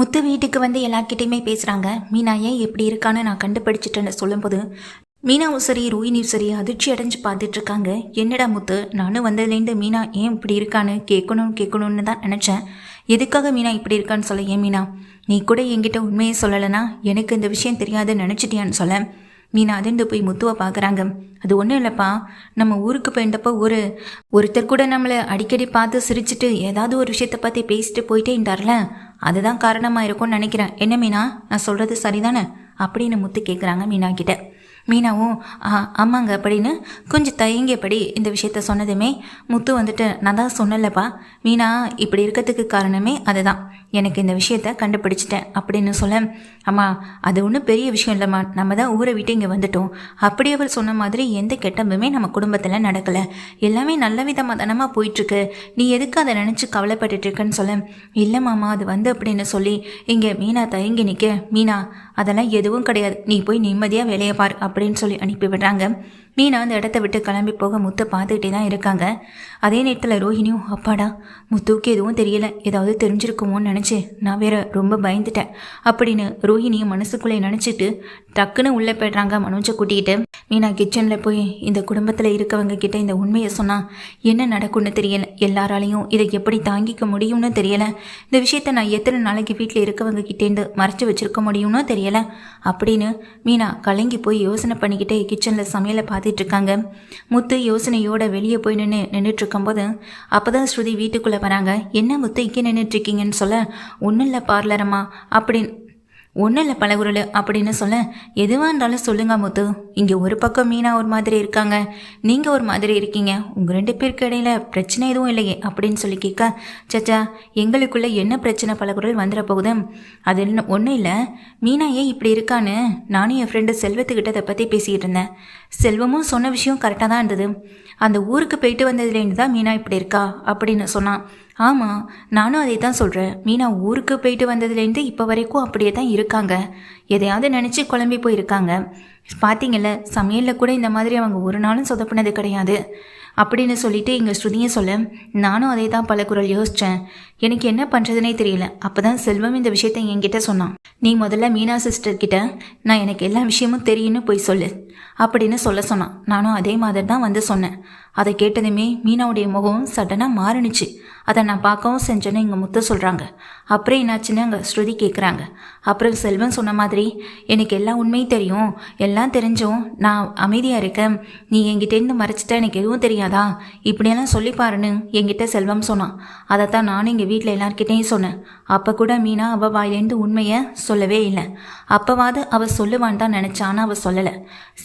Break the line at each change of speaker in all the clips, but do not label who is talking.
முத்து வீட்டுக்கு வந்து எல்லார்கிட்டையுமே பேசுகிறாங்க மீனா ஏன் எப்படி இருக்கான்னு நான் கண்டுபிடிச்சிட்டேன்னு சொல்லும்போது மீனாவும் சரி ரோஹினியும் சரி அதிர்ச்சி அடைஞ்சு பார்த்துட்டு இருக்காங்க. என்னடா முத்து நானும் வந்ததுலேருந்து மீனா ஏன் இப்படி இருக்கான்னு கேட்கணும் கேட்கணும்னு தான் நினச்சேன். எதுக்காக மீனா இப்படி இருக்கான்னு சொல்ல ஏன் மீனா நீ கூட என்கிட்ட உண்மையை சொல்லலைன்னா எனக்கு இந்த விஷயம் தெரியாதுன்னு நினச்சிட்டியான்னு சொல்ல. மீனா அதிர்ந்து போய் முத்துவை பார்க்குறாங்க. அது ஒன்றும் இல்லைப்பா நம்ம ஊருக்கு போயிருந்தப்போ ஒரு ஒருத்தர் கூட நம்மளை அடிக்கடி பார்த்து சிரிச்சிட்டு ஏதாவது ஒரு விஷயத்தை பற்றி பேசிட்டு போயிட்டே இருந்தார்ல. அதுதான் காரணமாக இருக்கும்னு நினைக்கிறேன். என்ன மீனா? நான் சொல்கிறது சரிதானே? அப்படின்னு முத்து கேட்குறாங்க மீனா கிட்ட மீனாவும் ஆமாங்க அப்படின்னு கொஞ்சம் தயங்கியபடி இந்த விஷயத்த சொன்னதுமே முத்து வந்துட்டு நான் தான் சொன்னலப்பா மீனா இப்படி இருக்கிறதுக்கு காரணமே அதுதான். எனக்கு இந்த விஷயத்த கண்டுபிடிச்சிட்டேன் அப்படின்னு சொல்ல அம்மா அது ஒன்றும் பெரிய விஷயம் இல்லைம்மா. நம்ம தான் ஊரை விட்டு இங்கே வந்துட்டோம். அப்படி அவர் சொன்ன மாதிரி எந்த கெட்டம்புமே நம்ம குடும்பத்தில் நடக்கலை. எல்லாமே நல்ல விதமாக தானமா போயிட்டுருக்கு. நீ எதுக்கு அதை நினச்சி கவலைப்பட்டுட்டு இருக்கன்னு சொல்ல இல்லை மாமா அது வந்து அப்படின்னு சொல்லி இங்கே மீனா தயங்கி நிற்க மீனா அதெல்லாம் எதுவும் கிடையாது. நீ போய் நிம்மதியாக வேலையை பார் அப்படின்னு சொல்லி அனுப்பி விடுறாங்க மீனா அந்த இடத்த விட்டு கிளம்பி போக முத்து பார்த்துக்கிட்டே தான் இருக்காங்க. அதே நேரத்தில் ரோஹிணியும் அப்பாடா முத்துவுக்கு எதுவும் தெரியல. ஏதாவது தெரிஞ்சிருக்குமோன்னு நினச்சி நான் வேற ரொம்ப பயந்துட்டேன். அப்படின்னு ரோஹிணியும் மனசுக்குள்ளே நினச்சிட்டு டக்குன்னு உள்ளே போய்ட்றாங்க மனோஜை கூட்டிக்கிட்டு. மீனா கிச்சனில் போய் இந்த குடும்பத்தில் இருக்கவங்க கிட்ட இந்த உண்மையை சொன்னால் என்ன நடக்கும்னு தெரியல. எல்லாராலையும் இதை எப்படி தாங்கிக்க முடியும்னு தெரியல. இந்த விஷயத்த நான் எத்தனை நாளைக்கு வீட்டில் இருக்கவங்க கிட்டேருந்து மறைச்சி வச்சிருக்க முடியும்னு தெரியல. அப்படின்னு மீனா கலங்கி போய் யோசனை பண்ணிக்கிட்டே கிச்சனில் சமையலை பார்த்து பார்த்துட்டு இருக்காங்க முத்து யோசனையோட வெளியே போய் நின்று நின்றுட்டு இருக்கும்போது அப்பதான் ஸ்ருதி வீட்டுக்குள்ளே வராங்க. என்ன முத்து இங்கே நின்றுட்டு இருக்கீங்கன்னு சொல்ல ஒன்றும் இல்லை பார்லரம்மா அப்படின்னு ஒன்றும் இல்லை பழகுரல் அப்படின்னு சொல்ல எதுவாக இருந்தாலும் சொல்லுங்க முத்து. இங்கே ஒரு பக்கம் மீனா ஒரு மாதிரி இருக்காங்க. நீங்கள் ஒரு மாதிரி இருக்கீங்க. உங்கள் ரெண்டு பேருக்கு இடையில பிரச்சனை எதுவும் இல்லையே அப்படின்னு சொல்லி கேட்க சச்சா எங்களுக்குள்ளே என்ன பிரச்சனை பழகுரல் வந்துட போகுது? அது ஒன்றும் இல்லை. மீனா ஏன் இப்படி இருக்கான்னு? நானும் என் ஃப்ரெண்டு செல்வத்துக்கிட்ட அதை பற்றி பேசிக்கிட்டு இருந்தேன். செல்வமும் சொன்ன விஷயம் கரெக்டாக தான் இருந்தது. அந்த ஊருக்கு போயிட்டு வந்ததுலேருந்து தான் மீனா இப்படி இருக்கா? அப்படின்னு சொன்னான். ஆமாம் நானும் அதை தான் சொல்கிறேன் மீனா ஊருக்கு போயிட்டு வந்ததுலேருந்து இப்போ வரைக்கும் அப்படியே தான் இருக்காங்க. எதையாவது நினச்சி குழம்பி போயிருக்காங்க. பார்த்தீங்கல்ல சமையலில் கூட இந்த மாதிரி அவங்க ஒரு நாளும் சொதப்பினது கிடையாது. அப்படின்னு சொல்லிட்டு இங்கே ஸ்ருதியை சொல்ல நானும் அதே தான் பல குரல் யோசித்தேன் எனக்கு என்ன பண்ணுறதுனே தெரியல. அப்போ தான் செல்வம் இந்த விஷயத்தை என்கிட்ட சொன்னான். நீ முதல்ல மீனா சிஸ்டர்கிட்ட நான் எனக்கு எல்லா விஷயமும் தெரியும்னு போய் சொல்லு. அப்படின்னு சொல்ல சொன்னான். நானும் அதே மாதிரி தான் வந்து சொன்னேன். அதை கேட்டதுமே மீனாவுடைய முகம் சடனாக மாறுனுச்சு. அதை நான் பார்க்கவும் செஞ்சேன்னு எங்கள் முத்த சொல்கிறாங்க அப்புறம் என்னாச்சுன்னு அங்கே ஸ்ருதி கேட்குறாங்க அப்புறம் செல்வன் சொன்ன மாதிரி எனக்கு எல்லா உண்மையும் தெரியும். எல்லாம் தெரிஞ்சும் நான் அமைதியாக இருக்கேன். நீ என்கிட்டேருந்து மறைச்சிட்டா எனக்கு எதுவும் தெரியாதா? இப்படியெல்லாம் சொல்லி பாருன்னு என்கிட்ட செல்வம் சொன்னான். அதைத்தான் நானும் எங்கள் வீட்டில் எல்லார்கிட்டேயும் சொன்னேன். அப்போ கூட மீனா அவள் வாயிலேருந்து உண்மையை சொல்லவே இல்லை. அப்போவாது அவள் சொல்லுவான்னு தான் நினச்சான்னு அவள் சொல்லலை.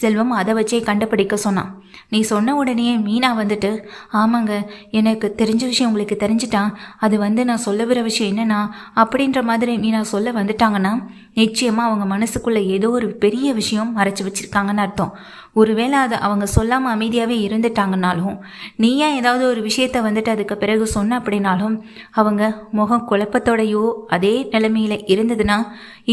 செல்வம் அதை வச்சே கண்டுபிடிக்க சொன்னான். நீ சொன்ன உடனே மீனா வந்துட்டு ஆமாங்க எனக்கு தெரிஞ்ச விஷயம் உங்களுக்கு தெரிஞ்சிட்டான். அது வந்து நான் சொல்ல வர விஷயம் என்னன்னா அப்படின்ற மாதிரி மீனா சொல்ல வந்துட்டாங்கன்னா நிச்சயமாக அவங்க மனசுக்குள்ளே ஏதோ ஒரு பெரிய விஷயம் மறைச்சி வச்சுருக்காங்கன்னு அர்த்தம். ஒருவேளை அதை அவங்க சொல்லாமல் அமைதியாகவே இருந்துட்டாங்கனாலும் நீயா ஏதாவது ஒரு விஷயத்த வந்துட்டு அதுக்கு பிறகு சொன்ன அப்படின்னாலும் அவங்க முகம் குழப்பத்தோடையோ அதே நிலைமையில் இருந்ததுன்னா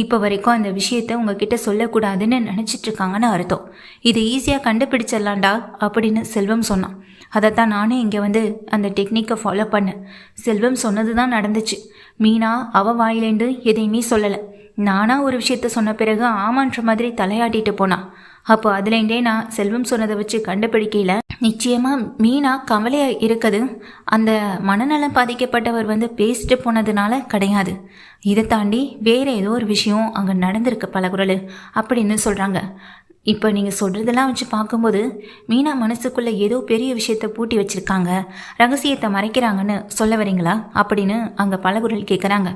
இப்போ வரைக்கும் அந்த விஷயத்த உங்ககிட்ட சொல்லக்கூடாதுன்னு நினச்சிட்ருக்காங்கன்னு அர்த்தம். இது ஈஸியாக கண்டுபிடிச்சிடலாண்டா அப்படின்னு செல்வம் சொன்னான். அதைத்தான் நானும் இங்கே வந்து அந்த டெக்னிக்கை ஃபாலோ பண்ணேன். செல்வம் சொன்னது தான் நடந்துச்சு. மீனா அவ வாயிலேருந்து எதையுமே சொல்லலை. நானா ஒரு விஷயத்த சொன்ன பிறகு ஆமான்ற மாதிரி தலையாட்டிட்டு போனான் அப்போ அதுலேருந்தே நான் செல்வம் சொன்னதை வச்சு கண்டுபிடிக்கல நிச்சயமாக மீனா கவலையாக இருக்குது. அந்த மனநலம் பாதிக்கப்பட்டவர் வந்து பேசிட்டு போனதுனால கிடையாது. இதை தாண்டி வேற ஏதோ ஒரு விஷயம் அங்கே நடந்திருக்கு பல அப்படின்னு சொல்கிறாங்க இப்போ நீங்கள் சொல்கிறதெல்லாம் வச்சு பார்க்கும்போது மீனா மனசுக்குள்ளே ஏதோ பெரிய விஷயத்த பூட்டி வச்சுருக்காங்க. ரகசியத்தை மறைக்கிறாங்கன்னு சொல்ல வரீங்களா? அப்படின்னு அங்கே பலகுரல் கேட்குறாங்க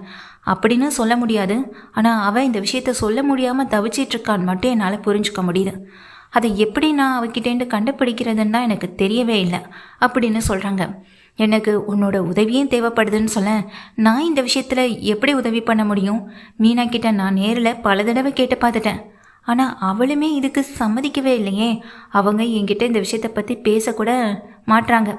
அப்படின்னு சொல்ல முடியாது. ஆனால் அவள் இந்த விஷயத்த சொல்ல முடியாமல் தவிச்சிட்ருக்கான்னு மட்டும் என்னால் புரிஞ்சுக்க முடியுது. அதை எப்படி நான் அவகிட்டேருந்து கண்டுபிடிக்கிறதுன்னு தான் எனக்கு தெரியவே இல்லை. அப்படின்னு சொல்கிறாங்க எனக்கு உன்னோட உதவியும் தேவைப்படுதுன்னு சொல்ல நான் இந்த விஷயத்தில் எப்படி உதவி பண்ண முடியும்? மீனா கிட்ட நான் நேரில் பல தடவை கேட்டு பார்த்துட்டேன். ஆனால் அவளுமே இதுக்கு சம்மதிக்கவே இல்லையே. அவங்க என்கிட்ட இந்த விஷயத்தை பற்றி பேசக்கூட மாட்டுறாங்க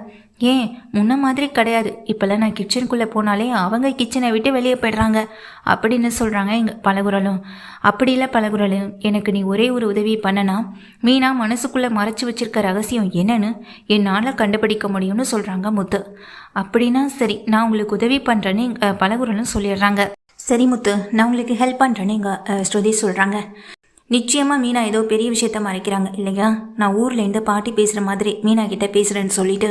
ஏன்? முன்ன மாதிரி கிடையாது. இப்போல்லாம் நான் கிச்சனுக்குள்ளே போனாலே அவங்க கிச்சனை விட்டு வெளியே போயிடுறாங்க. அப்படின்னு சொல்கிறாங்க எங்கள் பலகுரலும் அப்படி இல்லை பலகுரலும் எனக்கு நீ ஒரே ஒரு உதவி பண்ணனா மீனா மனசுக்குள்ளே மறைச்சி வச்சிருக்க ரகசியம் என்னன்னு என்னால் கண்டுபிடிக்க முடியும்னு சொல்கிறாங்க முத்து. அப்படின்னா சரி நான் உங்களுக்கு உதவி பண்ணுறேன்னு பலகுரலும் சொல்லிடுறாங்க. சரி முத்து நான் உங்களுக்கு ஹெல்ப் பண்ணுறேன்னு எங்கள் ஸ்ருதி சொல்கிறாங்க நிச்சயமாக மீனா ஏதோ பெரிய விஷயத்த மறைக்கிறாங்க இல்லையா? நான் ஊர்லேருந்து பாட்டி பேசுகிற மாதிரி மீனா கிட்ட பேசுகிறேன்னு சொல்லிட்டு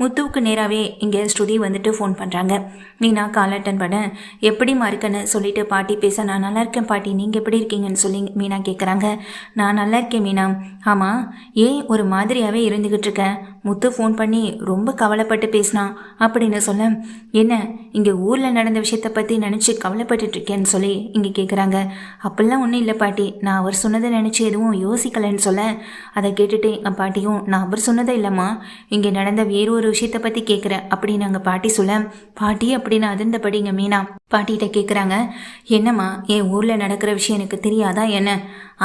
முத்துவுக்கு நேராகவே இங்கே ஸ்ருதி வந்துட்டு ஃபோன் பண்ணுறாங்க மீனா கால் அட்டன் பண்ண. எப்படி மறுக்கன்னு சொல்லிட்டு பாட்டி பேச நான் நல்லா இருக்கேன் பாட்டி நீங்கள் எப்படி இருக்கீங்கன்னு சொல்லி மீனா கேட்குறாங்க நான் நல்லா இருக்கேன் மீனா. ஆமாம் ஏன் ஒரு மாதிரியாகவே இருந்துக்கிட்டு இருக்கேன் முத்து ஃபோன் பண்ணி ரொம்ப கவலைப்பட்டு பேசினான். அப்படின்னு சொல்ல என்ன இங்கே ஊரில் நடந்த விஷயத்தை பற்றி நினச்சி கவலைப்பட்டுட்ருக்கேன்னு சொல்லி இங்கே கேட்குறாங்க அப்படிலாம் ஒன்றும் இல்லை பாட்டி. நான் அவர் சொன்னதை நினச்சி எதுவும் யோசிக்கலைன்னு சொல்ல அதை கேட்டுட்டு எங்கள் பாட்டியும் நான் அவர் சொன்னதே இல்லைம்மா. இங்கே நடந்த வேறு ஒரு விஷயத்தை பற்றி கேட்குறேன் அப்படின்னு அங்கே பாட்டி சொல்ல பாட்டி அப்படின்னு அதிர்ந்தபடி இங்கே மீனா. பாட்டிகிட்ட கேட்குறாங்க என்னம்மா என் ஊரில் நடக்கிற விஷயம் எனக்கு தெரியாதா என்ன?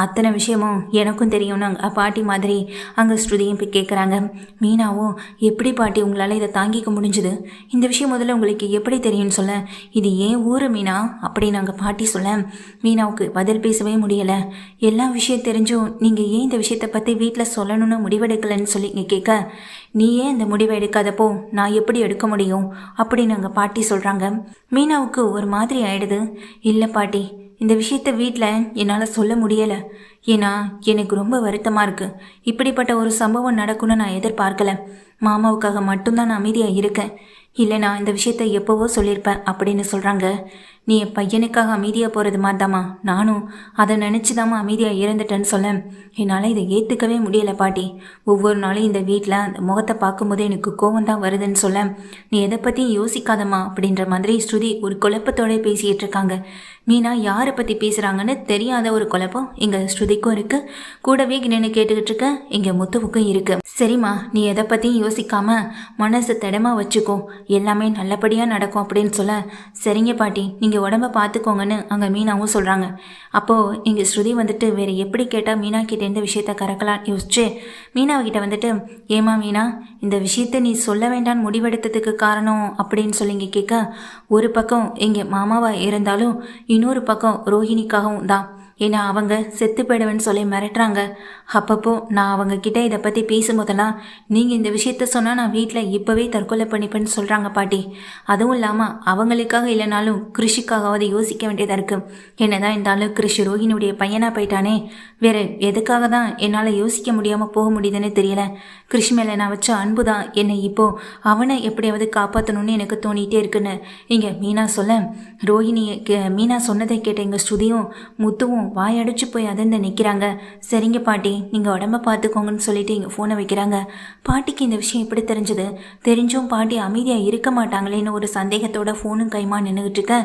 அத்தனை விஷயமும் எனக்கும் தெரியும்னு அங்கே பாட்டி மாதிரி அங்கே ஸ்ருதியும் போய் கேட்குறாங்க மீனாவும் எப்படி பாட்டி உங்களால் இதை தாங்கிக்க முடிஞ்சுது? இந்த விஷயம் முதல்ல உங்களுக்கு எப்படி தெரியும்னு சொல்ல. இது ஏன் ஊர் மீனா? அப்படின்னு அங்கே பாட்டி சொல்ல. மீனாவுக்கு பதில் பேசவே முடியலை. எல்லா விஷயம் தெரிஞ்சும் நீங்கள் ஏன் இந்த விஷயத்தை பற்றி வீட்டில் சொல்லணும்னு முடிவெடுக்கலைன்னு சொல்லி இங்கே கேட்க நீ ஏன் இந்த முடிவை எடுக்காதப்போ நான் எப்படி எடுக்க முடியும்? அப்படின்னு அங்கே பாட்டி சொல்கிறாங்க மீனாவுக்கு ஒரு மாதிரி ஆயிடுது. இல்லை பாட்டி இந்த விஷயத்த வீட்டில் என்னால் சொல்ல முடியலை. ஏன்னா எனக்கு ரொம்ப வருத்தமாக இருக்குது இப்படிப்பட்ட ஒரு சம்பவம் நடக்கும்னு நான் எதிர்பார்க்கல. மாமாவுக்காக மட்டும்தான் நான் அமைதியாக இருக்கேன். இல்லை நான் இந்த விஷயத்த எப்போவோ சொல்லியிருப்பேன் அப்படின்னு சொல்கிறாங்க நீ என் பையனுக்காக அமைதியாக போகிறது மாதிரிதாம்மா. நானும் அதை நினச்சி தாம்மா அமைதியாக இறந்துட்டேன்னு சொல்ல என்னால் இதை ஏற்றுக்கவே முடியலை பாட்டி. ஒவ்வொரு நாளும் இந்த வீட்டில் அந்த முகத்தை பார்க்கும்போது எனக்கு கோவம் தான் வருதுன்னு சொல்ல நீ எதை பற்றியும் யோசிக்காதம்மா அப்படின்ற மாதிரி ஸ்ருதி ஒரு குழப்பத்தோட பேசிகிட்டு இருக்காங்க. மீனா யாரை பற்றி பேசுகிறாங்கன்னு தெரியாத ஒரு குழப்பம் எங்கள் ஸ்ருதிக்கும் இருக்குது கூடவே நின்று கேட்டுக்கிட்டு இருக்க எங்கள் முத்துவுக்கும் இருக்குது சரிம்மா நீ எதை பற்றியும் யோசிக்காம மனசு திடமாக வச்சுக்கோ. எல்லாமே நல்லபடியாக நடக்கும் அப்படின்னு சொல்ல. சரிங்க பாட்டி நீங்கள் உடம்ப பார்த்துக்கோங்கன்னு அங்கே மீனாவும் சொல்கிறாங்க அப்போது இங்கே ஸ்ருதி வந்துட்டு வேறு எப்படி கேட்டால் மீனா கிட்டே இந்த விஷயத்த கறக்கலான்னு யோசிச்சு மீனாவுக்கிட்ட வந்துட்டு ஏமா மீனா இந்த விஷயத்த நீ சொல்ல வேண்டாம்னு முடிவெடுத்ததுக்கு காரணம் அப்படின்னு சொல்லி இங்கே கேட்க ஒரு பக்கம் இங்கே மாமாவாக இருந்தாலும் இன்னொரு பக்கம் ரோஹிணிக்காகவும் தான். ஏன்னா அவங்க செத்து போயிடுவேன்னு சொல்லி மிரட்டுறாங்க. அப்பப்போ நான் அவங்க கிட்ட இதை பற்றி பேசும்போதெல்லாம் நீங்கள் இந்த விஷயத்த சொன்னால் நான் வீட்டில் இப்போவே தற்கொலை பண்ணிப்பேன்னு சொல்கிறாங்க பாட்டி. அதுவும் இல்லாமல் அவங்களுக்காக இல்லைனாலும் கிருஷிக்காகவாவது யோசிக்க வேண்டியதாக இருக்குது என்ன தான் இருந்தாலும் கிருஷி ரோஹினுடைய பையனாக போயிட்டானே. வேற எதுக்காக தான் என்னால் யோசிக்க முடியாமல் போக முடியுதுன்னு தெரியல. கிருஷி மேலே நான் வச்ச அன்பு தான் என்னை இப்போது அவனை எப்படியாவது காப்பாற்றணும்னு எனக்கு தோணிகிட்டே இருக்குன்னு. இங்கே மீனா சொல்ல ரோஹிணி மீனா சொன்னதை கேட்ட எங்கள் ஸ்ருதியும் முத்துவும் வாயடிச்சு போய் அதிர்ந்து நிற்கிறாங்க சரிங்க பாட்டி நீங்கள் உடம்ப பார்த்துக்கோங்கன்னு சொல்லிட்டு இங்கே ஃபோனை வைக்கிறாங்க. பாட்டிக்கு இந்த விஷயம் எப்படி தெரிஞ்சது? தெரிஞ்சும் பாட்டி அமைதியாக இருக்க மாட்டாங்களேன்னு ஒரு சந்தேகத்தோட ஃபோனும் கைமா நின்றுக்கிட்டு இருக்க.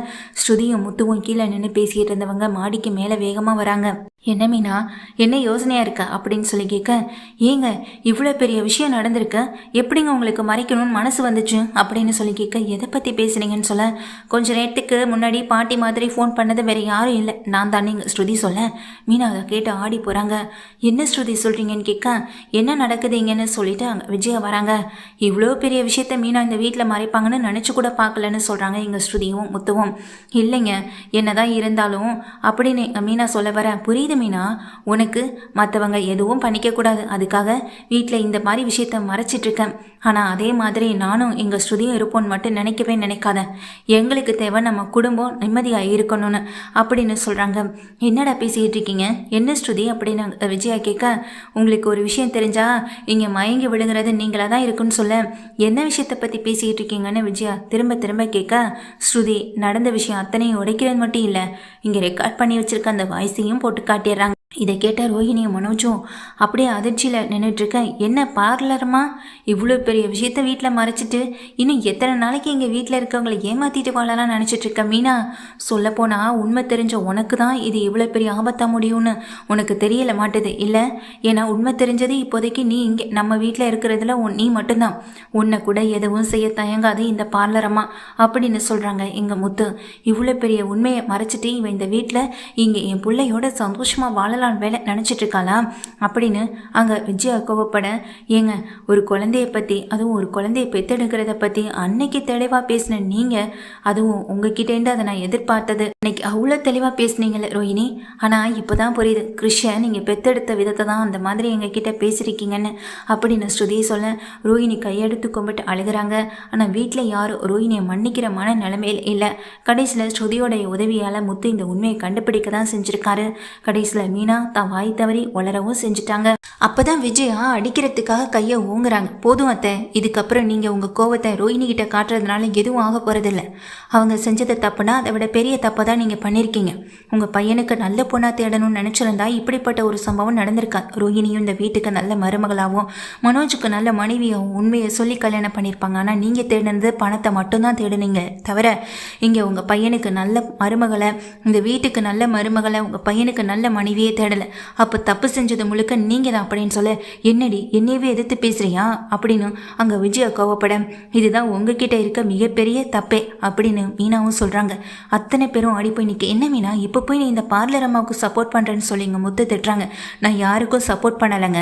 ஸ்ருதியும் முத்துவும் கீழே நின்று பேசிகிட்டு இருந்தவங்க மாடிக்கு மேலே வேகமாக வராங்க. என்ன மீனா என்ன யோசனையாக இருக்க அப்படின்னு சொல்லி கேட்க ஏங்க இவ்வளோ பெரிய விஷயம் நடந்திருக்க எப்படிங்க உங்களுக்கு மறைக்கணும்னு மனசு வந்துச்சு? அப்படின்னு சொல்லி கேட்க எதை பற்றி பேசுனீங்கன்னு சொல்ல கொஞ்சம் நேரத்துக்கு முன்னாடி பாட்டி மாதிரி ஃபோன் பண்ணது வேற யாரும் இல்லை. நான் தானே ஸ்ருதி சொல்ல மீனா அதை கேட்டு ஆடி போகிறாங்க என்ன ஸ்ருதி சொல்கிறீங்கன்னு கேட்க என்ன நடக்குதுங்கன்னு சொல்லிட்டு அங்கே விஜயா வராங்க. இவ்வளோ பெரிய விஷயத்த மீனா இந்த வீட்டில் மறைப்பாங்கன்னு நினச்சி கூட பார்க்கலன்னு சொல்கிறாங்க எங்கள் ஸ்ருதியும் முத்துவும். இல்லைங்க என்னதான் இருந்தாலும் அப்படின்னு மீனா சொல்ல வர புரியுது? புரியுது மீனா. உனக்கு மற்றவங்க எதுவும் பண்ணிக்கக்கூடாது அதுக்காக வீட்டில் இந்த மாதிரி விஷயத்த மறைச்சிட்ருக்கேன் ஆனால் அதே மாதிரி நானும் எங்கள் ஸ்ருதியும் இருப்போன்னு மட்டும் நினைக்கவே நினைக்காத. எங்களுக்கு தேவை நம்ம குடும்பம் நிம்மதியாக இருக்கணும்னு அப்படின்னு சொல்கிறாங்க என்னடா பேசிக்கிட்டு இருக்கீங்க? என்ன ஸ்ருதி அப்படின்னு விஜயா கேட்க உங்களுக்கு ஒரு விஷயம் தெரிஞ்சா இங்கே மயங்கி விழுங்குறது நீங்களாக தான் இருக்குன்னு சொல்ல. என்ன விஷயத்தை பற்றி பேசிக்கிட்டு இருக்கீங்கன்னு விஜயா திரும்ப திரும்ப கேட்க ஸ்ருதி நடந்த விஷயம் அத்தனையும் உடைக்கிறது மட்டும் இல்லை. இங்கே ரெக்கார்ட் பண்ணி வச்சுருக்க அந்த வாய்ஸையும் போட்டு dirang இதை கேட்ட ரோஹிணியும் மனோஜும் அப்படியே அதிர்ச்சியில் நின்றுட்டுருக்க என்ன பார்லருமா இவ்வளோ பெரிய விஷயத்த வீட்டில் மறைச்சிட்டு இன்னும் எத்தனை நாளைக்கு எங்கள் வீட்டில் இருக்கவங்களை ஏமாற்றிட்டு வாழலாம் நினச்சிட்ருக்க மீனா? சொல்லப்போனால் உண்மை தெரிஞ்ச உனக்கு தான் இது இவ்வளோ பெரிய ஆபத்தாக முடியும்னு உனக்கு தெரியல மாட்டுது இல்லை? ஏன்னா உண்மை தெரிஞ்சது இப்போதைக்கு நீ இங்கே நம்ம வீட்டில் இருக்கிறதுல உன் நீ மட்டும்தான். உன்னை கூட எதுவும் செய்ய தயங்காது இந்த பார்லரம்மா அப்படின்னு சொல்கிறாங்க எங்கள் முத்து. இவ்வளோ பெரிய உண்மையை மறைச்சிட்டு இவன் இந்த வீட்டில் இங்கே என் பிள்ளையோட சந்தோஷமாக வாழ நாள் வேலை நினச்சிட்டு அப்படின்னு அங்கே விஜயா கோவப்பட ஏங்க ஒரு குழந்தைய பற்றி அதுவும் ஒரு குழந்தைய பெத்தெடுக்கிறத பற்றி அன்னைக்கு தெளிவாக பேசின நீங்கள் அதுவும் உங்ககிட்டேருந்து அதை நான் எதிர்பார்த்தது. அன்னைக்கு அவ்வளோ தெளிவாக பேசுனீங்களே ரோஹிணி. ஆனால் இப்போ தான் புரியுது கிருஷ்ணன் நீங்கள் பெத்தெடுத்த விதத்தை தான் அந்த மாதிரி எங்ககிட்ட பேசியிருக்கீங்கன்னு அப்படின்னு ஸ்ருதியை சொல்ல ரோஹிணி கையெடுத்து கும்பிட்டு அழுகிறாங்க. ஆனால் வீட்டில் யாரும் ரோஹிணியை மன்னிக்கிற மன நிலைமையில் இல்லை. கடைசியில் ஸ்ருதியோடைய உதவியால் முத்து இந்த உண்மையை கண்டுபிடிக்க தான் செஞ்சுருக்காரு. கடைசியில் மீனா தான் வாய் தவறி வளரவும் செஞ்சுட்டாங்க. அப்பதான் விஜயா அடிக்கிறதுக்காக கையை ஓங்குறாங்க. போதும் அத்தை இதுக்கப்புறம் நீங்கள் உங்கள் கோவத்தை ரோஹினி கிட்ட காட்டுறதுனால எதுவும் ஆக போகிறதில்ல அவங்க செஞ்சது தப்புனா அதை விட பெரிய தப்பை தான் நீங்கள் பண்ணியிருக்கீங்க உங்கள் பையனுக்கு நல்ல பொண்ணாக தேடணும்னு நினச்சிருந்தா இப்படிப்பட்ட ஒரு சம்பவம் நடந்திருக்கா. ரோஹினியும் இந்த வீட்டுக்கு நல்ல மருமகளாகவும் மனோஜுக்கு நல்ல மனைவியாகவும் உண்மையை சொல்லி கல்யாணம் பண்ணியிருப்பாங்க. ஆனால் நீங்கள் தேடினது பணத்தை மட்டும்தான் தேடுனீங்க. தவிர இங்கே உங்கள் பையனுக்கு நல்ல மருமகளை இந்த வீட்டுக்கு நல்ல மருமகளை உங்கள் பையனுக்கு நல்ல மனைவியை தேடலை. அப்போ தப்பு செஞ்சது முழுக்க நீங்கள் தான் அப்படின்னு சொல்ல என்னடி என்னையவே எதிர்த்து பேசுகிறியா அப்படின்னு அங்கே விஜயா கோவப்பட இதுதான் உங்ககிட்ட இருக்க மிகப்பெரிய தப்பே அப்படின்னு மீனாவும் சொல்கிறாங்க அத்தனை பேரும் ஆடி போய் நிற்க என்ன மீனா இப்போ போய் நீ இந்த பார்லர் அம்மாவுக்கு சப்போர்ட் பண்ணுறேன்னு சொல்லி இங்கே முத்து திட்டுறாங்க. நான் யாருக்கும் சப்போர்ட் பண்ணலைங்க.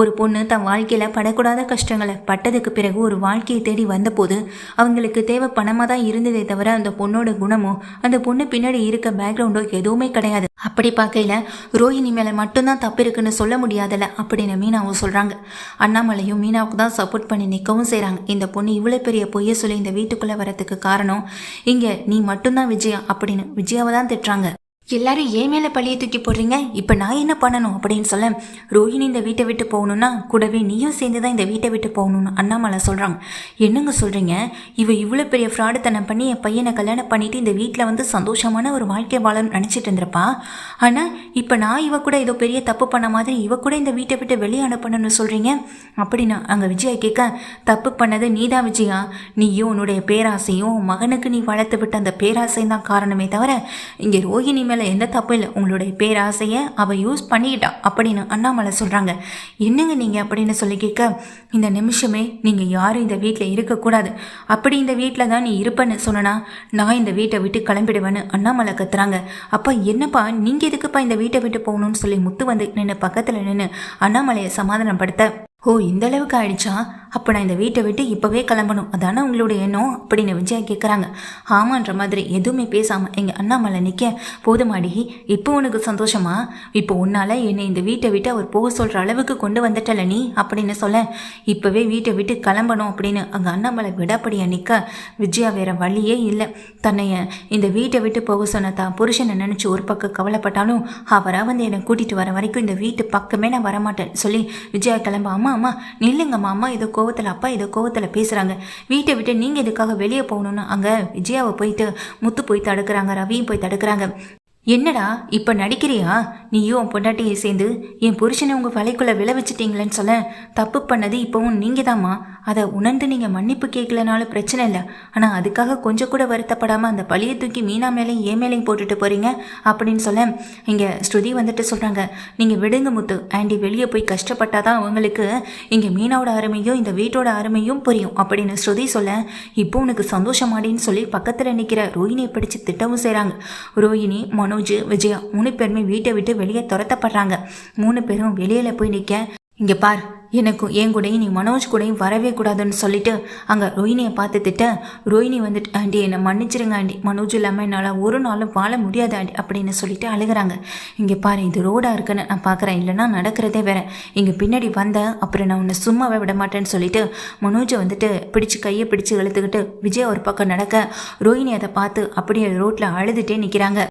ஒரு பொண்ணு தன் வாழ்க்கையில் படக்கூடாத கஷ்டங்களை பட்டதுக்கு பிறகு ஒரு வாழ்க்கையை தேடி வந்தபோது அவங்களுக்கு தேவை பணமாக தான் இருந்ததே தவிர அந்த பொண்ணோட குணமோ அந்த பொண்ணு பின்னாடி இருக்க பேக்ரவுண்டோ எதுவுமே கிடையாது. அப்படி பார்க்கையில ரோஹிணி மேலே மட்டும்தான் தப்பு இருக்குன்னு சொல்ல முடியாதுல்ல? அப்படின்னு மீனாவும் சொல்கிறாங்க அண்ணாமலையும் மீனாவுக்கு தான் சப்போர்ட் பண்ணி நிற்கவும் செய்கிறாங்க இந்த பொண்ணு இவ்வளோ பெரிய பொய்ய சொல்லி இந்த வீட்டுக்குள்ளே வரதுக்கு காரணம் இங்கே நீ மட்டும்தான் விஜயா அப்படின்னு விஜயாவை தான் திட்டுறாங்க. எல்லாரும் ஏன் மேலே பழியை தூக்கி போடுறீங்க? இப்போ நான் என்ன பண்ணணும் அப்படின்னு சொல்ல ரோஹிணி இந்த வீட்டை விட்டு போகணுன்னா கூடவே நீயும் சேர்ந்து தான் இந்த வீட்டை விட்டு போகணும்னு அண்ணாமலை சொல்கிறாங்க என்னங்க சொல்கிறீங்க இவ இவ்வளோ பெரிய ஃப்ராடுத்தனம் பண்ணி என் பையனை கல்யாணம் பண்ணிட்டு இந்த வீட்டில் வந்து சந்தோஷமான ஒரு வாழ்க்கை வாழன்னு நினச்சிட்டு இருந்திருப்பா. ஆனால் இப்போ நான் இவ கூட ஏதோ பெரிய தப்பு பண்ண மாதிரி இவ கூட இந்த வீட்டை விட்டு வெளியே அனுப்பணும்னு சொல்கிறீங்க அப்படின்னா அங்கே விஜயா கேட்க தப்பு பண்ணது நீதான் விஜயா? நீயும் உன்னுடைய பேராசையும் மகனுக்கு நீ வளர்த்து விட்ட அந்த பேராசையும் தான் காரணமே தவிர இங்கே ரோஹிணி மேலே எந்த தப்பும் இல்லை உங்களுடைய பேராசையை அவள் யூஸ் பண்ணிக்கிட்டா அப்படின்னு அண்ணாமலை சொல்கிறாங்க என்னங்க நீங்கள் அப்படின்னு சொல்லி கேட்க இந்த நிமிஷமே நீங்கள் யாரும் இந்த வீட்டில் இருக்கக்கூடாது. அப்படி இந்த வீட்டில் தான் நீ இருப்பேன்னு சொன்னனா நான் இந்த வீட்டை விட்டு கிளம்பிடுவேன்னு அண்ணாமலை கத்துறாங்க. அப்போ என்னப்பா நீங்கள் எதுக்குப்பா இந்த வீட்டை விட்டு போகணும்னு சொல்லி முத்து வந்து நின்று பக்கத்தில் நின்று அண்ணாமலையை சமாதானப்படுத்த? ஓ இந்த அளவுக்கு ஆயிடுச்சா? அப்போ நான் இந்த வீட்டை விட்டு இப்போவே கிளம்பணும். அதானே உங்களுடைய எண்ணம்? அப்படின்னு விஜயா கேட்குறாங்க ஆமான்ற மாதிரி எதுவுமே பேசாமல் எங்கள் அண்ணாமலை நிற்க போதுமாடி. இப்போ உனக்கு சந்தோஷமா? இப்போ உன்னால் என்னை இந்த வீட்டை விட்டு அவர் போக சொல்கிற அளவுக்கு கொண்டு வந்துட்டல நீ? அப்படின்னு சொல்ல இப்போவே வீட்டை விட்டு கிளம்பணும். அப்படின்னு அங்கே அண்ணாமலை விடப்படியாக நிற்க விஜயா வேற வழியே இல்லை. தன்னைய இந்த வீட்டை விட்டு போக சொன்ன தான் புருஷனை நினச்சி ஒரு பக்கம் கவலைப்பட்டாலும் அவராக வந்து என்னை கூட்டிகிட்டு வர வரைக்கும் இந்த வீட்டு பக்கமே நான் வரமாட்டேன். சொல்லி விஜயா கிளம்ப. அம்மா அம்மா நில்லுங்கம்மா அம்மா ஏதோ கோவத்தில் அப்பா ஏதோ கோவத்தில் பேசுகிறாங்க வீட்டை விட்டு நீங்கள் எதுக்காக வெளியே போகணுன்னு அங்கே விஜயாவை போயிட்டு முத்து போய் தடுக்கிறாங்க ரவியும் போய் தடுக்கிறாங்க. என்னடா இப்போ நடிக்கிறியா? நீயும் உன் பொண்டாட்டியை சேர்ந்து என் புருஷனை உங்கள் வலைக்குள்ளே விளைவிச்சிட்டிங்களேன்னு சொல்ல தப்பு பண்ணது இப்போவும் நீங்கள் தாம்மா அதை உணர்ந்து நீங்கள் மன்னிப்பு கேட்கலனாலும் பிரச்சனை இல்லை. ஆனால் அதுக்காக கொஞ்சம் கூட வருத்தப்படாமல் அந்த பழியை தூக்கி மீனா மேலேயும் ஏ மேலேயும் போட்டுட்டு போகிறீங்க அப்படின்னு சொல்ல இங்கே ஸ்ருதி வந்துட்டு சொல்கிறாங்க நீங்கள் விடுங்க முத்து. ஆண்டி வெளியே போய் கஷ்டப்பட்டாதான் அவங்களுக்கு இங்கே மீனாவோட அருமையும் இந்த வீட்டோட அருமையும் புரியும் அப்படின்னு ஸ்ருதி சொல்ல இப்போ உனக்கு சந்தோஷமாடின்னு சொல்லி பக்கத்தில் நிற்கிற ரோஹிணியை பிடிச்சு திட்டவும் செய்கிறாங்க ரோஹிணி மனோஜ் விஜயா மூணு பேருமே வீட்டை விட்டு வெளியே துரத்தப்படுறாங்க. மூணு பேரும் வெளியில் போய் நிற்க இங்கே பார் எனக்கும் என் கூடயும் நீ மனோஜ் கூடயும் வரவே கூடாதுன்னு சொல்லிட்டு அங்கே ரோஹினியை பார்த்து திட்ட ரோஹினி வந்துட்டு ஆண்டி என்னை மன்னிச்சிருங்க ஆண்டி. மனோஜ் இல்லாமல் என்னால் ஒரு நாளும் வாழ முடியாது ஆண்டி அப்படின்னு சொல்லிட்டு அழுகிறாங்க. இங்கே பாரு இது ரோடாக இருக்குன்னு நான் பார்க்குறேன் இல்லைன்னா நடக்கிறதே வேற. இங்கே பின்னாடி வந்தேன் அப்புறம் நான் உன்னை சும்மாவே விட மாட்டேன்னு சொல்லிட்டு மனோஜை வந்துட்டு பிடிச்சு கையை பிடிச்சு இழுத்துக்கிட்டு விஜய் ஒரு பக்கம் நடக்க ரோஹினி அதை பார்த்து அப்படியே ரோட்டில் அழுதுகிட்டே நிற்கிறாங்க